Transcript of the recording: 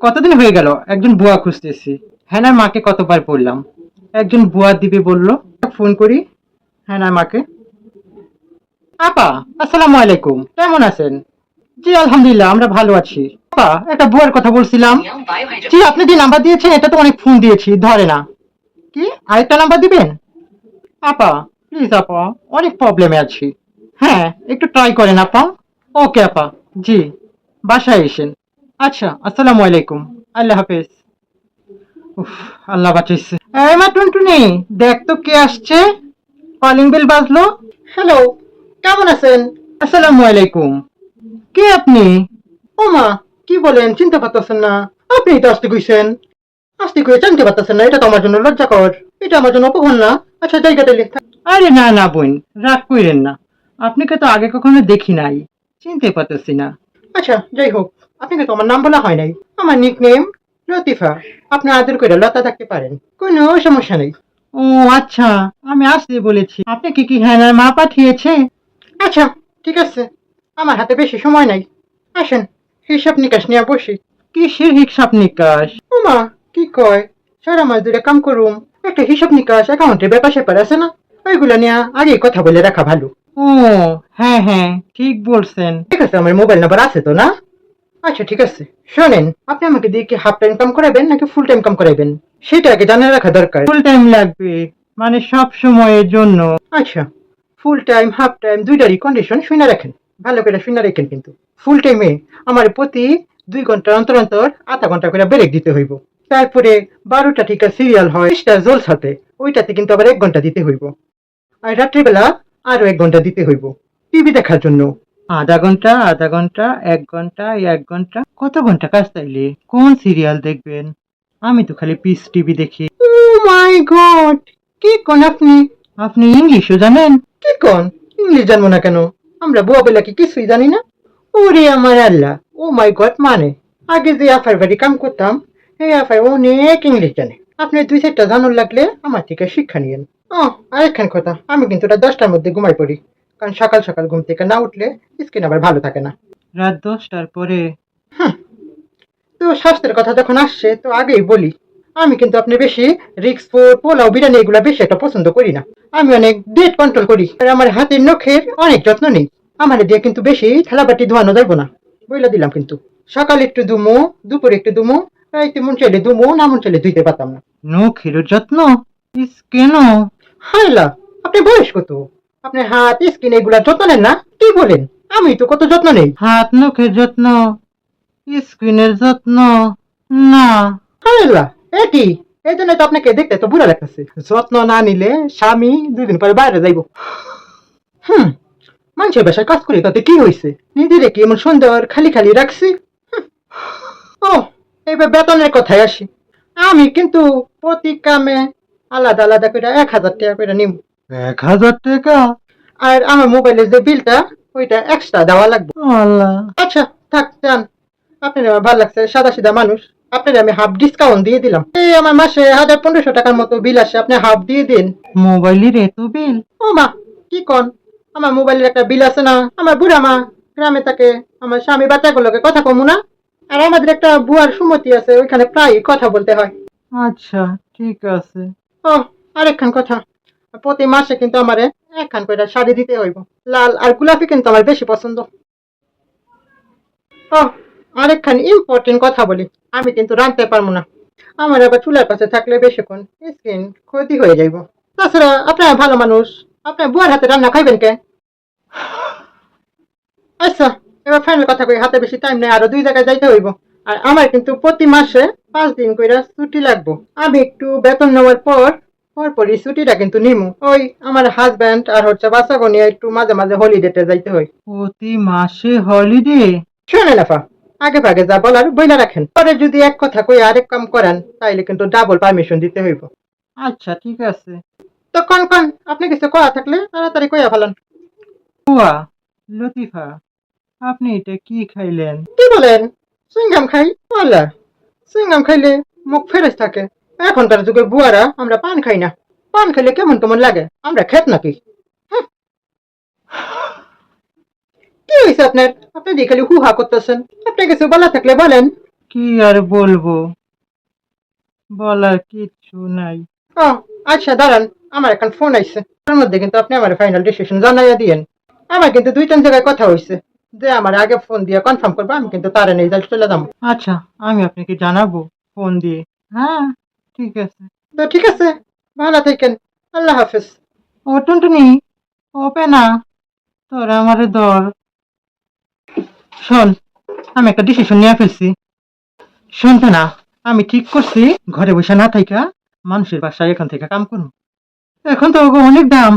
কতদিন হয়ে গেল? একজন বুয়া খুঁজতেছি। হ্যানার মাকে কতবার বললাম। একজন বুয়া দিবে বলল, ফোন করি। হ্যানার মাকে। আপা, আসসালামু আলাইকুম। কেমন আছেন? জি, আলহামদুলিল্লাহ, আমরা ভালো আছি। আপা, একটা বুয়ার কথা বলছিলাম। জি, আপনি যে নাম্বার দিয়েছেন, এটা তো অনেক ফোন দিয়েছি, ধরে না। কি? আরেকটা নাম্বার দিবেন? আপা প্লিজ আপা, অনেক প্রবলেমে আছি। হ্যাঁ একটু ট্রাই করেন, আপা। ওকে আপা, জি, বাসায় এসেন। আচ্ছা আসসালামু আলাইকুম। আল্লাহ হাফেজ। আল্লাহ বাঁচাইছে। এই মা টুনটুনি, দেখ তো কে আসছে। কলিং বেল বাজলো। হ্যালো কেমন আছেন? আসসালামু আলাইকুম। কে আপনি? ও মা, কি বলেন, চিনতে পারতেছেন না। আপনি তো আসতে কইছেন। আসতে কই জানতে পারতেছেন না, এটা তো আমার জন্য লজ্জাকর। এটা আমার জন্য অপমান না। আচ্ছা জায়গাটা লিখ আরে না না বোন, রাগ কইরেন না। আপনাকে তো আগে কখনো দেখি নাই। চিনতে পারতেছি না। আচ্ছা যাই হোক। আপনাকে তো আমার নাম বলা হয় নাই। আমার নিক নেম লতিফা। আপনি আদর করে লতা থাকতে পারেন। কোনো সমস্যা নেই। ও আচ্ছা। আমি আসতে বলেছি। আপনি কি কি হ্যানার মা পাঠিয়েছে? আচ্ছা ঠিক আছে। আমার হাতে বেশি সময় নাই। আসেন হিসাব নিকাশ নিয়ে বসি। কিসের হিসাব নিকাশ? ওমা কি কয়? সারা মাস ধরে কাম করুম। একটা হিসাব নিকাশ অ্যাকাউন্টে ব্যাপার স্যাপার আছে না? ওইগুলো নিয়ে আগেই কথা বলে রাখা ভালো। ও হ্যাঁ হ্যাঁ ঠিক বলছেন। ঠিক আছে আমার মোবাইল নাম্বার আছে তো না? আচ্ছা ঠিক আছে। শোনেন আপনি আমাকে দিয়ে কি হাফ টাইম কাম করাবেন নাকি ফুল টাইম কাম করাবেন? সেটা আগে জানা রাখা দরকার। ফুল টাইম লাগবে মানে সব সময়ের জন্য। আচ্ছা ফুল টাইম হাফ টাইম দুইটারই কন্ডিশন শুনে রাখেন। ভালো করে শুনে রাখেন কিন্তু। ফুল টাইমে আমার প্রতি দুই ঘণ্টা অন্তর অন্তর আধা ঘণ্টা করে ব্রেক দিতে হইব। তারপরে বারোটা টিকা সিরিয়াল হয় সেটা জলসাতে ওইটাতে কিন্তু আবার এক ঘণ্টা দিতে হইব। আর রাত্রিবেলা আরও এক ঘণ্টা দিতে হইব। টিভি দেখার জন্য। আধা ঘণ্টা আধা ঘণ্টা, এক ঘণ্টা এক ঘণ্টা। কত ঘণ্টা কাজ তাইলে? কোন সিরিয়াল দেখবেন? আমি তো খালি পিস টিভি দেখি। ও মাই গড কি কোন আপনি? আপনি ইংলিশও জানেন? কি কোন? ইংলিশ জানব না কেন? আমরা বুয়া বেলা কি কিছুই জানি না? ওরে আমার আল্লাহ! ও মাই গড মানে? আগে যে আফার বাড়ি কাম করতাম, এই আফার অনেক ইংলিশ জানে। আপনি দুই চারটা জানার লাগলে আমার থেকে শিক্ষা নিয়েন। ও আরেকখান কথা। আমি কিন্তু এটা দশটার মধ্যে ঘুমাই পড়ি। কারণ সকাল সকাল ঘুম থেকে না উঠলে স্কিন আবার ভালো থাকে না। রাত দশটার পরে। তো স্বাস্থ্যের কথা যখন আসছে তো আগেই বলি আমি কিন্তু আপনি বেশি রিক্স ফুড পোলাও বিরিয়ানি এগুলো বেশি একটা পছন্দ করি না। আমি অনেক ডেট কন্ট্রোল করি আর আমার হাতের নখের অনেক যত্ন নেই। আমার দিয়ে কিন্তু বেশি থালাবাটি ধোয়ানো যাইব না বইলা দিলাম কিন্তু। সকালে একটু দুমো দুপুরে একটু দুমো রাইতে মন চাইলে দুমো না মন চাইলে ধুইতে পারতাম না। নখের যত্ন? কেন হাইলা আপনি বয়স কত আপনার হাত স্কিন এগুলা যত্ন নেন না? কি বলেন? আমি তো কত যত্ন নেই। হাত নখের যত্ন স্কিনের যত্ন না। হাইলা এটি এই জন্য তো আপনাকে দেখতে তো বুড়া লাগতেছে। যত্ন না নিলে স্বামী দুদিন পরে বাইরে যাইব। হুম মানুষের বাসায় কাজ করি তাতে কি হয়েছে নিজেরে কি এমন সুন্দর খালি খালি রাখছি? ও এবার বেতনের কথায় আসি। আমি কিন্তু প্রতি কামে আলাদা আলাদা করে এক হাজার টাকা করে নিব এক হাজার টাকা? আর আমার মোবাইলের যে বিলটা ওইটা এক্সট্রা দেওয়া লাগবে। আচ্ছা থাক যান। আপনার আমার ভালো লাগছে সাদা সিধা মানুষ। আপনার আমি হাফ ডিসকাউন্ট দিয়ে দিলাম। এই আমার মাসে হাজার পনেরোশো টাকার মতো বিল আসে আপনি হাফ দিয়ে দিন। মোবাইলের এত বিল ও মা কি কন? আমার মোবাইলের একটা বিল আছে না? আমার বুড়া মা গ্রামে থাকে আমার স্বামী বাচ্চাগুলোকে কথা কমু না? আর আমাদের একটা বুয়ার সুমতি আছে ওইখানে প্রায় কথা বলতে হয়। আচ্ছা ঠিক আছে। ও আরেকখান কথা। প্রতি মাসে কিন্তু আমার একখান করে শাড়ি দিতে হইব। লাল আর গোলাপি কিন্তু আমার বেশি পছন্দ। ও, আরেকখান ইম্পর্টেন্ট কথা বলি। আমি কিন্তু রাঁধতে পারব না। আমার আবার চুলার পাশে থাকলে বেশিক্ষণ স্কিন ক্ষতি হয়ে যাইব। তাছাড়া আপনার ভালো মানুষ। আপনার বুয়ার হাতে রান্না খাইবেন কে? আচ্ছা এবার ফাইনাল কথা কই, হাতে বেশি টাইম নেই, আরও দুই জায়গায় যাইতে হইব। আর আমার কিন্তু প্রতি মাসে পাঁচ দিন কইরা ছুটি লাগবো। আমি একটু বেতন নেওয়ার পর পরপরই ছুটিটা কিন্তু নিমু। ওই আমার হাজব্যান্ড আর হচ্ছে বাচ্চাকে নিয়ে একটু মাঝে মাঝে হলিডেতে যাইতে হয়। প্রতি মাসে হলিডে শোনেন আফা আগে ভাগে যা বলার বইলা রাখেন। পরে যদি এক কথা কই আরেক কাম করেন তাইলে কিন্তু ডাবল পারমিশন দিতে হইব। আচ্ছা ঠিক আছে। তো কন কন আপনি কিছু কয়া থাকলে তাড়াতাড়ি কইয়া ফেলান। হুয়া লতিফা আপনি এটা কি খাইলেন? কি বলেন? সুইংগাম খাই? বলা সুইংগাম খাইলে মুখ ফেরেস থাকে। এখনকার যুগে বুয়ারা আমরা পান খাই না। পান খাইলে কেমন কেমন লাগে? আমরা খেত নাকি। কি হয়েছে আপনার? আপনি দিয়ে খালি হুহা করতেছেন। আপনি কিছু বলা থাকলে বলেন। কি আর বলব? বলার কিচ্ছু নাই। ও আচ্ছা দাঁড়ান। আমার এখন ফোন আইছে। তার মধ্যে কিন্তু আপনি আমার ফাইনাল ডিসিশন জানাইয়া দিয়েন। আমার কিন্তু দুই তিন জায়গায় কথা হইছে। যে আমার আগে ফোন দিয়ে কনফার্ম করব আমি কিন্তু তারে নিয়ে চলে যাব। আচ্ছা আমি আপনাকে জানাব ফোন দিয়ে। হ্যাঁ। ঠিক আছে। তো ঠিক আছে ভালো থাকেন আল্লাহ হাফেজ। ও টুনটুনি ও পেনা তোর আমারে ধর। শোন আমি একটা ডিসিশন নিয়ে ফেলছি। শোন পেনা আমি ঠিক করছি ঘরে বসে না থাইকা মানুষের বাসায় এখান থেকে কাম করুন এখন তো অনেক দাম।